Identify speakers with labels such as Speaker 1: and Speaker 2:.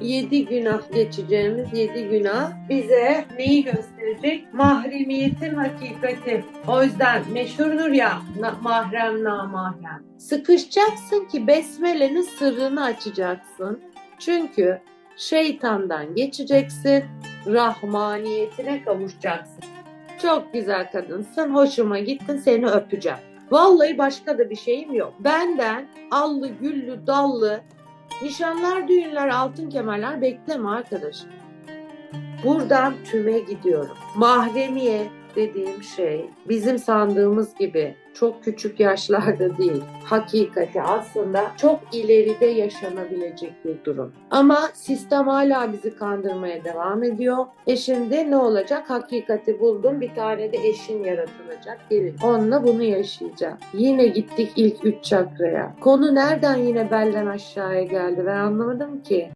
Speaker 1: yedi günah geçeceğimiz yedi günah bize neyi gösterecek? Mahremiyetin hakikati. O yüzden meşhurdur ya mahrem namahrem. Sıkışacaksın ki besmelenin sırrını açacaksın. Çünkü şeytandan geçeceksin, rahmaniyetine kavuşacaksın. Çok güzel kadınsın, hoşuma gittin, seni öpeceğim. Vallahi başka da bir şeyim yok. Benden allı, güllü, dallı, nişanlar, düğünler, altın kemerler bekleme arkadaş. Buradan tüme gidiyorum. Mahremiye dediğim şey bizim sandığımız gibi çok küçük yaşlarda değil. Hakikati aslında çok ileride yaşanabilecek bir durum. Ama sistem hala bizi kandırmaya devam ediyor. E şimdi ne olacak? Hakikati buldum. Bir tane de eşin yaratılacak. Gelin. Onunla bunu yaşayacağım. Yine gittik ilk üç çakraya. Konu nereden yine belden aşağıya geldi ben anlamadım ki.